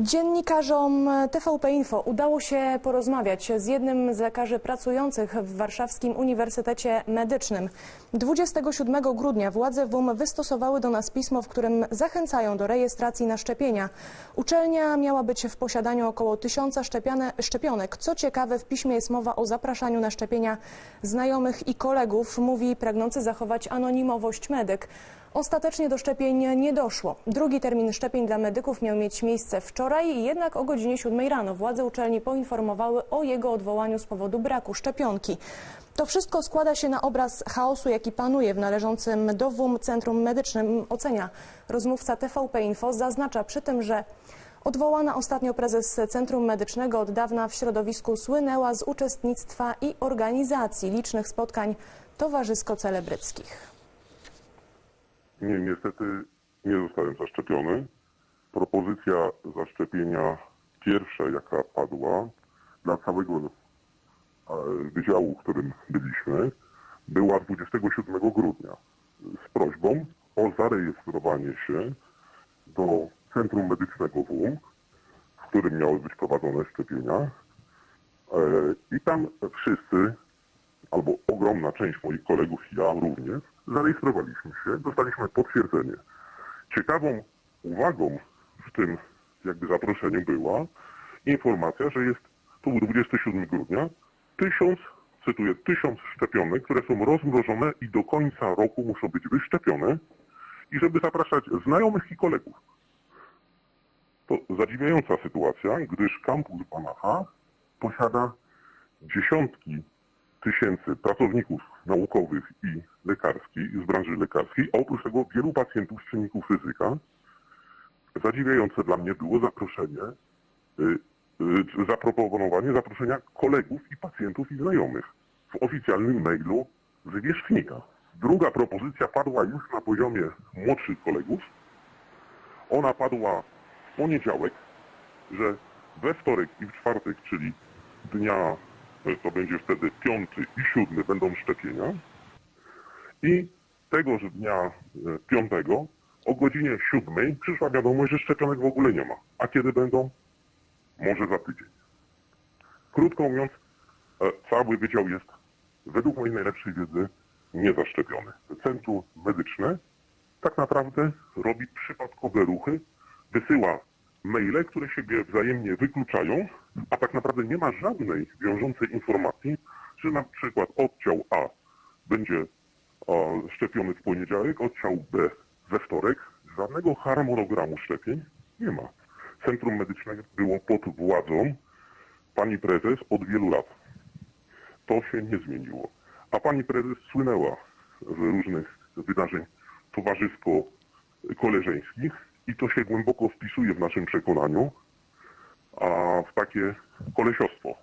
Dziennikarzom TVP Info udało się porozmawiać z jednym z lekarzy pracujących w Warszawskim Uniwersytecie Medycznym. 27 grudnia władze WUM wystosowały do nas pismo, w którym zachęcają do rejestracji na szczepienia. Uczelnia miała być w posiadaniu około tysiąca szczepionek. Co ciekawe, w piśmie jest mowa o zapraszaniu na szczepienia znajomych i kolegów, mówi pragnący zachować anonimowość medyk. Ostatecznie do szczepień nie doszło. Drugi termin szczepień dla medyków miał mieć miejsce wczoraj, jednak o godzinie 7 rano władze uczelni poinformowały o jego odwołaniu z powodu braku szczepionki. To wszystko składa się na obraz chaosu, jaki panuje w należącym do WUM Centrum Medycznym, ocenia rozmówca TVP Info. Zaznacza przy tym, że odwołana ostatnio prezes Centrum Medycznego od dawna w środowisku słynęła z uczestnictwa i organizacji licznych spotkań towarzysko-celebryckich. Nie, niestety nie zostałem zaszczepiony. Propozycja zaszczepienia pierwsza, jaka padła dla całego wydziału, w którym byliśmy, była 27 grudnia z prośbą o zarejestrowanie się do Centrum Medycznego WUM, w którym miały być prowadzone szczepienia. E, I tam wszyscy albo ogromna część moich kolegów i ja również, zarejestrowaliśmy się, dostaliśmy potwierdzenie. Ciekawą uwagą w tym jakby zaproszeniu była informacja, że jest, to był 27 grudnia, tysiąc, cytuję, tysiąc szczepionek, które są rozmrożone i do końca roku muszą być wyszczepione i żeby zapraszać znajomych i kolegów. To zadziwiająca sytuacja, gdyż kampus Banacha posiada dziesiątki tysięcy pracowników naukowych i lekarskich z branży lekarskiej, a oprócz tego wielu pacjentów z czynników ryzyka. Zadziwiające dla mnie było zaproszenie, y, y, zaproponowanie zaproszenia kolegów i pacjentów i znajomych w oficjalnym mailu z wierzchnika. Druga propozycja padła już na poziomie młodszych kolegów. Ona padła w poniedziałek, że we wtorek i w czwartek, czyli dnia, to będzie wtedy piąty i siódmy, będą szczepienia. I tegoż dnia e, piątego o godzinie siódmej przyszła wiadomość, że szczepionek w ogóle nie ma. A kiedy będą? Może za tydzień. Krótko mówiąc, e, cały wydział jest, według mojej najlepszej wiedzy, niezaszczepiony. Centrum medyczne tak naprawdę robi przypadkowe ruchy, wysyła maile, które siebie wzajemnie wykluczają, a tak naprawdę nie ma żadnej wiążącej informacji, że na przykład oddział A będzie e, szczepiony w poniedziałek, oddział B we wtorek. Żadnego harmonogramu szczepień nie ma. Centrum medyczne było pod władzą pani prezes od wielu lat. To się nie zmieniło. A pani prezes słynęła z różnych wydarzeń towarzysko-koleżeńskich i to się głęboko wpisuje w naszym przekonaniu, a w takie kolesiostwo.